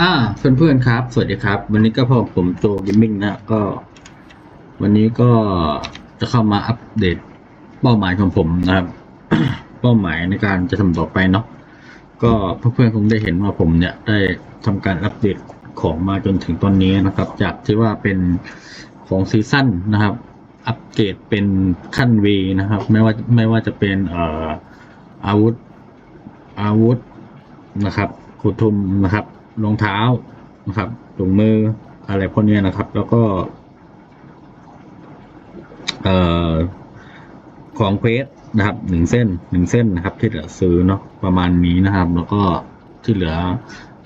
อ่าเพื่อนๆครับ สวัสดีครับ วันนี้ก็พบผมโจเกมมิ่งนะก็ วันนี้ก็จะเข้ามาอัปเดตเป้าหมายของผมนะครับ เป้าหมายในการจะทำต่อไปเนาะก็เพื่อนๆคงได้เห็นว่าผมเนี่ยได้ทำการอัปเดตของมาจนถึงตอนนี้นะครับ จากที่ว่าเป็นของซีซั่นนะครับ อัปเกรดเป็นขั้น V นะครับ ไม่ว่าไม่ว่าจะเป็นเอ่ออาวุธอาวุธนะครับขุดทุมนะครับ รองเท้านะครับถุงมืออะไรพวกนี้นะครับ แล้วก็เอ่อของเควสนะครับหนึ่งเส้นหนึ่งเส้นนะครับ ที่จะซื้อเนาะประมาณนี้นะครับ แล้วก็ที่เหลือ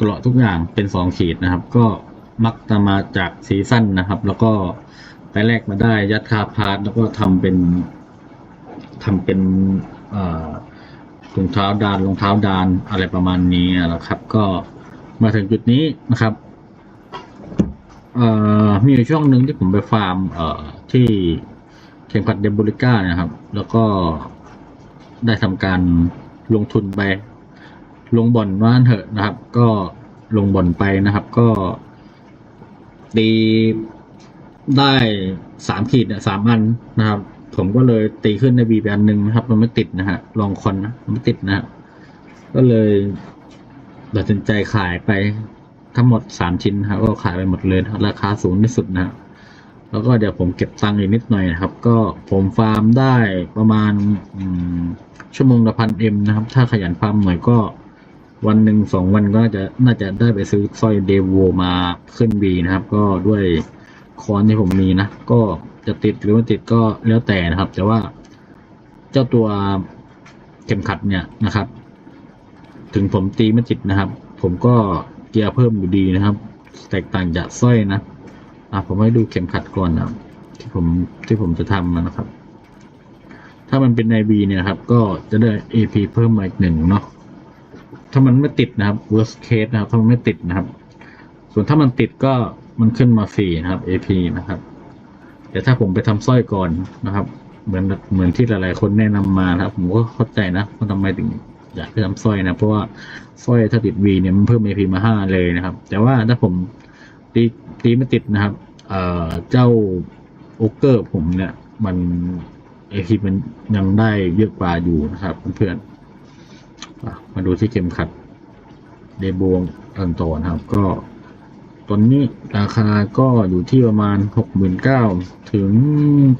ตลอดทุกอย่างเป็นสองขีดนะครับ ก็มักจะมาจากซีซั่นนะครับ แล้วก็ไปแลกมาได้ยัดคาพาร์ทแล้วก็ทำเป็นทำเป็นเอ่อถุงเท้าดานรองเท้าดานอะไรประมาณนี้นะครับ ก็ มาถึงจุดนี้นะครับมีอยู่ช่วงหนึ่งที่ผมไปฟาร์มที่เข็มขัดเดมบูริก้านะครับ แล้วก็ได้ทำการลงทุนไป ลงบ่อนว่านเถอะนะครับ ก็ลงบ่อนไปนะครับ ก็ตีได้สามขีดเนี่ยสามอันนะครับ ผมก็เลยตีขึ้นในบีไปอันหนึ่งนะครับ มันไม่ติดนะฮะลองคอนนะมันไม่ติดนะฮะก็เลย ตัดสินใจขายไปทั้งหมดสามชิ้นครับก็ขายไปหมดเลยราคาสูงที่สุดนะแล้วก็เดี๋ยวผมเก็บตังค์อีกนิดหน่อยนะครับ ก็ผมฟาร์มได้ประมาณชั่วโมงละพันเอ็มนะครับ ถ้าขยันฟาร์มหน่อยก็วันหนึ่งสองวันก็น่าจะน่าจะได้ไปซื้อสร้อยเดโวมาขึ้นบีนะครับ ก็ด้วยคอนที่ผมมีนะ ก็จะติดหรือไม่ติดก็แล้วแต่นะครับ แต่ว่าเจ้าตัวเข็มขัดเนี่ยนะครับ ถึงผมตีไม่ติดนะครับ ผมก็เกียร์เพิ่มอยู่ดีนะครับ แตกต่างจากสร้อยนะอะผมให้ดูเข็มขัดก่อนนะที่ผมที่ผมจะทำนะครับ ถ้ามันเป็นในบีเนี่ยครับ ก็จะได้ AP เพิ่มมาอีกหนึ่งเนาะถ้ามันไม่ติดนะครับ worst case นะครับ ถ้ามันไม่ติดนะครับ ส่วนถ้ามันติดก็มันขึ้นมาฟรีนะครับ AP นะครับ แต่ถ้าผมไปทำสร้อยก่อนนะครับ เหมือนเหมือนที่หลายๆ คนแนะนำมานะครับ ผมก็เข้าใจนะว่าทำไมถึง อยากไปทำสร้อยนะ เพราะว่าสร้อยถ้าติด V เนี่ยมันเพิ่ม AP มาห้าเลยนะครับ แต่ว่าถ้าผมตีตีไม่ติดนะครับ เอ่อเจ้าโอเกอร์ผมเนี่ย มัน AP มันยังได้เยอะกว่าอยู่นะครับเพื่อนๆมาดูที่เข็มขัดเดบวงอันโตนะครับ ก็ตอนนี้ราคาก็อยู่ที่ประมาณหกหมื่นเก้าถึง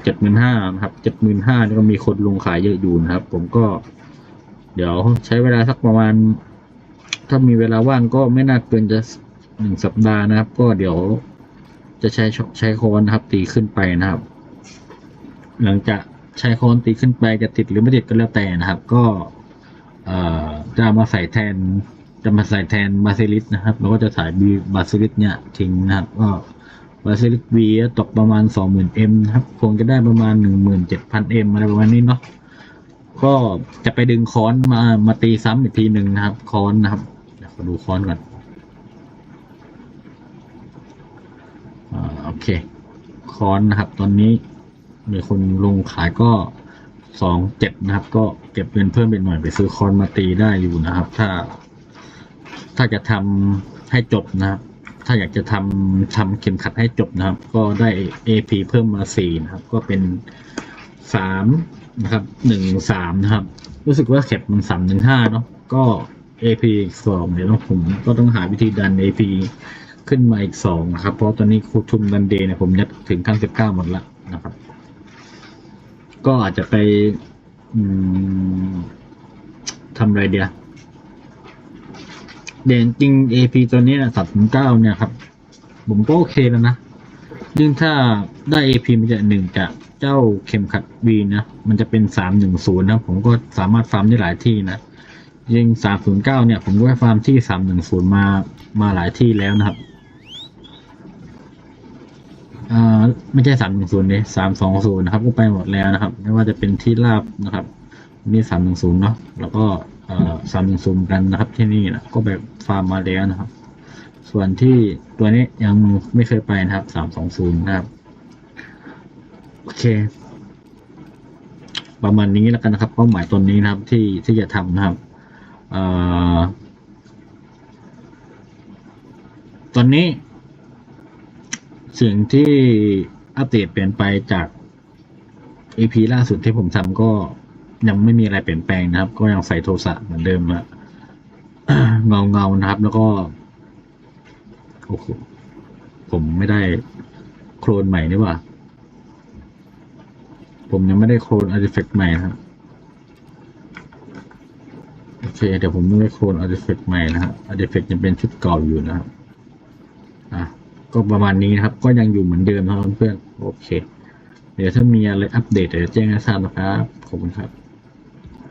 เจ็ดหมื่นห้านะครับเจ็ดหมื่นห้านี่ก็มีคนลงขายเยอะอยู่นะครับ ผมก็ เดี๋ยวใช้เวลาสักประมาณ ถ้ามีเวลาว่างก็ไม่น่าเกินจะหนึ่งสัปดาห์นะครับ ก็เดี๋ยวจะใช้ใช้โคนนะครับ ตีขึ้นไปนะครับ หลังจากใช้โคนตีขึ้นไปจะติดหรือไม่ติดก็แล้วแต่นะครับ ก็จะมาใส่แทนจะมาใส่แทนบาซิลิสนะครับแล้วก็จะถ่ายบีบาซิลิสเนี่ยทิ้งนะครับก็บาซิลิสวีตกประมาณสองหมื่นเอ็มนะครับ คงจะได้ประมาณหนึ่งหมื่นเจ็ดพันเอ็มอะไรประมาณนี้เนาะ ก็จะไปดึงค้อนมามาตีซ้ำอีกทีหนึ่งนะครับค้อนนะครับเดี๋ยวขอดูค้อนก่อนอ่าโอเคค้อนนะครับ ตอนนี้มีคนลงขายก็สองเจ็ดนะครับ ก็เก็บเงินเพิ่มไปหน่อยไปซื้อคอนมาตีได้อยู่นะครับ ถ้า ถ้าจะทำให้จบนะครับ ถ้าอยากจะทำทำเข็มขัดให้จบนะครับ ก็ได้ AP เพิ่มมาสี่นะครับ ก็เป็น สามนะครับหนึ่งสามนะครับ รู้สึกว่าเข็บมันสามหนึ่งห้าเนาะก็ AP อีกสองเดี๋ยวผมก็ต้องหาวิธีดัน AP ขึ้นมาอีกสองนะครับ เพราะตอนนี้คูทุมดันเดย์เนี่ยผมยัดถึงขั้นสิบเก้าหมดละนะครับ ก็อาจจะไปทำอะไรเดียวเด่นจริง AP ตัวนี้นะสับถึงเก้าเนี่ยครับ ผมก็โอเคแล้วนะยิ่งถ้าได้ AP มันจะหนึ่งจาก เจ้าเข็มขัด V นะ มันจะเป็นสามหนึ่งศูนย์นะ ผมก็สามารถฟาร์มได้หลายที่นะยิงสามศูนย์เก้าเนี่ย ผมก็ฟาร์มที่สามหนึ่งศูนย์มามาหลายที่แล้วนะครับอ่าไม่ใช่สามหนึ่งศูนย์เลยสามสองศูนย์นะครับ ก็ไปหมดแล้วนะครับ ไม่ว่าจะเป็นที่ลาบนะครับนี่สามหนึ่งศูนย์เนาะแล้วก็เอ่อสามหนึ่งศูนย์กันนะครับ ที่นี่นะก็แบบฟาร์มมาแล้วนะครับ ส่วนที่ตัวนี้ยังไม่เคยไปนะครับสามสองศูนย์นะครับ โอเค ประมาณนี้แล้วกันนะครับ เป้าหมายตัวนี้นะครับ ที่ที่จะทำนะครับอตอนนี้ สิ่งที่อัปเดตเปลี่ยนไปจาก EP ล่าสุดที่ผมทำก็ยังไม่มีอะไรเปลี่ยนแปลงนะครับ ก็ยังใส่โทรศัพท์เหมือนเดิมอะเงาเงานะครับ แล้วก็โอ้โหผมไม่ได้โคลนใหม่นี่ว่า ผมยังไม่ได้โคลนอาร์ติเฟกต์ใหม่ครับโอเคเดี๋ยวผมไม่ได้โคลนอาร์ติเฟกต์ใหม่นะครับอาร์ติเฟกต์ยังเป็นชุดเก่าอยู่นะครับอะก็ประมาณนี้นะครับ ก็ยังอยู่เหมือนเดิมนะครับเพื่อนโอเค เดี๋ยวถ้ามีอะไรอัปเดตเดี๋ยวแจ้งให้ทราบนะครับขอบคุณครับ